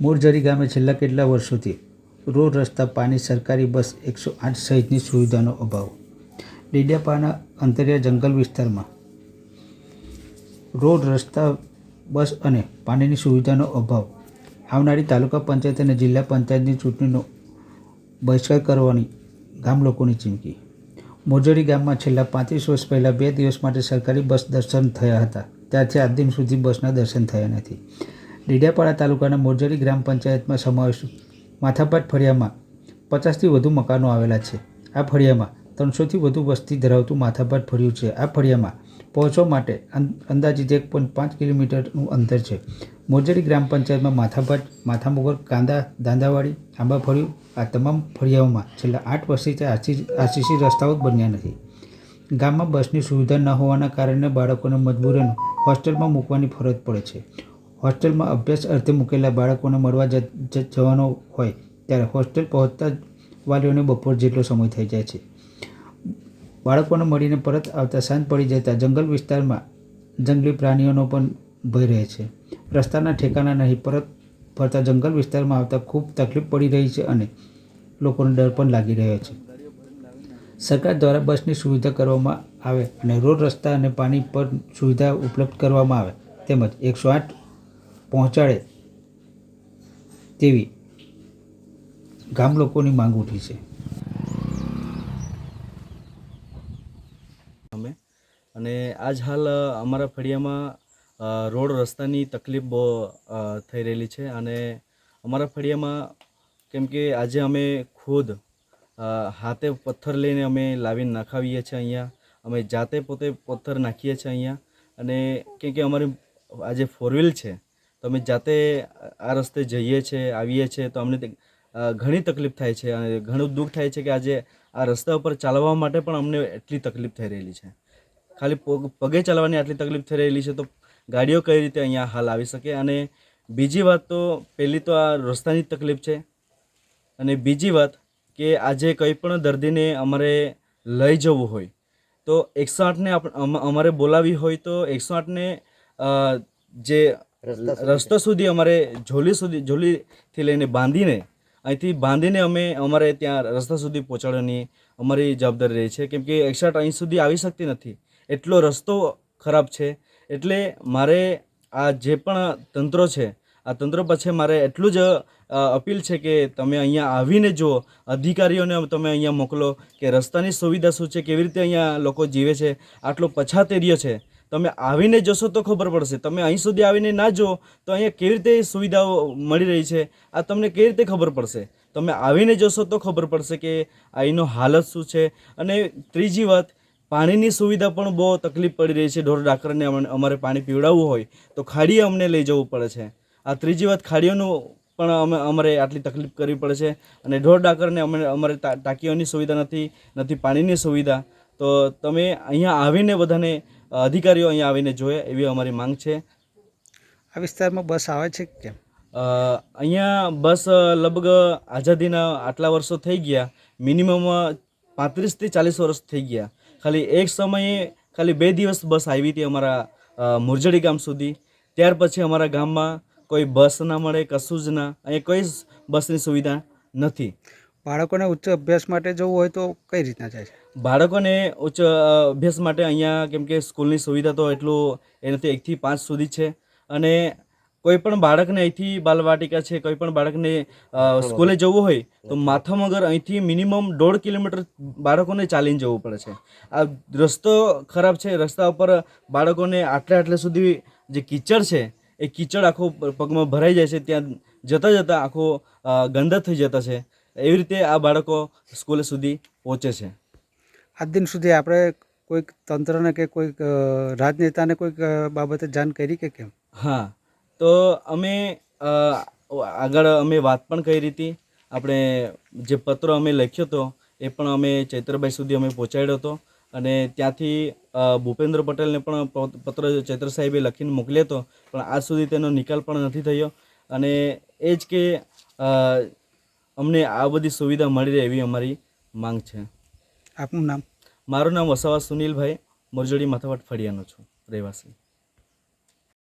મોરજરી ગામે છેલ્લા કેટલા વર્ષોથી રોડ રસ્તા, પાણી, સરકારી બસ એકસો આઠ સહિતની સુવિધાનો અભાવ. ડેડિયાપાના અંતરિયા જંગલ વિસ્તારમાં રોડ રસ્તા, બસ અને પાણીની સુવિધાનો અભાવ. આવનારી તાલુકા પંચાયત અને જિલ્લા પંચાયતની ચૂંટણીનો બહિષ્કાર કરવાની ગામ લોકોની ચીમકી. મોરજરી ગામમાં છેલ્લા પાંત્રીસ વર્ષ પહેલાં બે દિવસ માટે સરકારી બસ દર્શન થયા હતા. ત્યારથી આજ દિન સુધી બસના દર્શન થયા નથી. ડેડિયાપાડા તાલુકાના મોરજરી ગ્રામ પંચાયતમાં સમાવેશ માથાપાટ ફળિયામાં પચાસથી વધુ મકાનો આવેલા છે. આ ફળિયામાં ત્રણસોથી વધુ વસ્તી ધરાવતું માથાપાટ ફળિયું છે. આ ફળિયામાં પહોંચવા માટે અંદાજિત એક પોઈન્ટ પાંચ કિલોમીટરનું અંતર છે. મોરજરી ગ્રામ પંચાયતમાં માથાપાટ, માથામુગર, કાંદા, દાંદાવાડી, આંબા ફળિયું આ તમામ ફળિયાઓમાં છેલ્લા આઠ વર્ષથી આરસીસી રસ્તાઓ બન્યા નથી. ગામમાં બસની સુવિધા ન હોવાના કારણે બાળકોને મજબૂરન હોસ્ટેલમાં મૂકવાની ફરજ પડે છે. હોસ્ટેલમાં અભ્યાસ અર્થે મૂકેલા બાળકોને મળવા જવાનો હોય, ત્યારે હોસ્ટેલ પહોંચતા જ વાલીઓને બપોર જેટલો સમય થઈ જાય છે. બાળકોને મળીને પરત આવતા સાંજ પડી જતા જંગલ વિસ્તારમાં જંગલી પ્રાણીઓનો પણ ભય રહે છે. રસ્તાના ઠેકાણા નહીં, પરત ફરતા જંગલ વિસ્તારમાં આવતા ખૂબ તકલીફ પડી રહી છે અને લોકોને ડર પણ લાગી રહ્યો છે. સરકાર દ્વારા બસની સુવિધા કરવામાં આવે અને રોડ રસ્તા અને પાણી પર સુવિધા ઉપલબ્ધ કરવામાં આવે તેમજ એકસો આઠ પહોંચાડે તેવી ગામ લોકોની માંગ ઉઠી છે. અમે. અને આજ હાલ અમારા ફળિયામાં રોડ રસ્તાની તકલીફ બહુ થઈ રહેલી છે અને અમારા ફળિયામાં કેમ કે આજે અમે ખુદ હાથે પથ્થર લઈને અમે લાવીને નાખાવીએ છીએ અહીંયા. અમે જાતે પોતે પથ્થર નાખીએ છીએ અહીંયા. અને કેમ કે અમારી આજે ફોર છે. તો અમે જાતે આ રસ્તે જઈએ છીએ આવીએ છીએ તો અમને ઘણી તકલીફ થાય છે અને ઘણું દુઃખ થાય છે કે આજે આ રસ્તા ઉપર ચાલવા માટે પણ અમને એટલી તકલીફ થઈ રહેલી છે. ખાલી પગ ચાલવાની આટલી તકલીફ થઈ રહેલી છે તો ગાડીઓ કઈ રીતે અહીંયા હાલ આવી શકે? અને બીજી વાત તો, પહેલી તો આ રસ્તાની તકલીફ છે. અને બીજી વાત કે આજે કંઈ પણ દર્દીને અમારે લઈ જવું હોય, તો એકસો આઠને અમારે બોલાવી હોય તો એકસો આઠને જે રસ્તા સુધી અમારે ઝોલી સુધી, ઝોલીથી લઈને બાંધીને, અહીંથી બાંધીને અમે અમારે ત્યાં રસ્તા સુધી પહોંચાડવાની અમારી જવાબદારી રહી છે. કેમ કે એકસો અહીં સુધી આવી શકતી નથી. એટલો રસ્તો ખરાબ છે. એટલે મારે આ જે પણ તંત્રો છે, આ તંત્ર પછી મારે એટલું જ અપીલ છે કે તમે અહીંયા આવીને જુઓ અધિકારીઓને તમે અહીંયા મોકલો કે રસ્તાની સુવિધા શું છે, કેવી રીતે અહીંયા લોકો જીવે છે, આટલો પછાત એરિયો છે તમે આવીને જશો તો ખબર પડશે. તમે અહીં સુધી આવીને ના જો તો અહીંયા કેવી રીતે સુવિધાઓ મળી રહી છે, આ તમને કેવી રીતે ખબર પડશે? તમે આવીને જશો તો ખબર પડશે કે અહીંનો હાલત શું છે. અને ત્રીજી વાત, પાણીની સુવિધા પણ બહુ તકલીફ પડી રહી છે. ઢોર ડાકરને અમારે પાણી પીવડાવવું હોય તો ખાડીએ અમને લઈ જવું પડે છે. આ ત્રીજી વાત, ખાડીઓનું પણ અમે, અમારે આટલી તકલીફ કરવી પડે છે. અને ઢોર ડાકરને અમે, અમારે ટાંકીઓની સુવિધા નથી નથી પાણીની સુવિધા. તો તમે અહીંયા આવીને બધાને અધિકારીઓ અહીંયા આવીને જોઈએ એવી અમારી માંગ છે. આ વિસ્તારમાં બસ આવે છે કે કેમ? અહીંયા બસ લગભગ આઝાદીના આટલા વર્ષો થઈ ગયા. મિનિમમ પાંત્રીસથી ચાલીસ વર્ષ થઈ ગયા. ખાલી એક સમયે ખાલી બે દિવસ બસ આવી હતી અમારા મુરજડી ગામ સુધી. ત્યાર પછી અમારા ગામમાં કોઈ બસ ના મળે કશું જ ના. અહીંયા કોઈ જ બસની સુવિધા નથી. બાળકોને ઉચ્ચ અભ્યાસ માટે જવું હોય તો કઈ રીતના જાય છે? બાળકોને ઉચ્ચ અભ્યાસ માટે અહીંયા કેમ કે સ્કૂલની સુવિધા તો એટલું એનાથી એકથી પાંચ સુધી છે. અને કોઈ પણ બાળકને અહીંથી બાલવાટિકા છે, કોઈ પણ બાળકને સ્કૂલે જવું હોય તો માથામગર અહીંથી મિનિમમ દોઢ કિલોમીટર બાળકોને ચાલીને જવું પડે છે. આ રસ્તો ખરાબ છે, રસ્તા ઉપર બાળકોને આટલે આટલે સુધી જે કીચડ છે, એ કીચડ આખો પગમાં ભરાઈ જાય છે, ત્યાં જતાં જતાં આખો ગંદા થઈ જતા છે. એવી રીતે આ બાળકો સ્કૂલે સુધી પહોંચે છે. આજ દિન સુધી આપણે કોઈક તંત્રને કે કોઈક રાજનેતાને કોઈક બાબતે જાણ કરી કે કેમ? હા તો અમે આગળ અમે વાત પણ કરી હતી. આપણે જે પત્ર અમે લખ્યો હતો એ પણ અમે ચૈત્રભાઈ સુધી અમે પહોંચાડ્યો હતો. અને ત્યાંથી ભૂપેન્દ્ર પટેલને પણ પત્ર ચૈત્ર સાહેબે લખીને મોકલ્યો હતો. પણ આજ સુધી તેનો નિકાલ પણ નથી થયો. અને એ જ કે અમને આ બધી સુવિધા મળી રહે એવી અમારી માંગ છે. આપનું નામ? મારું નામ વસાવા સુનિલભાઈ મોરજડી માથાવાટ ફળિયાનો છું રહેવાસી.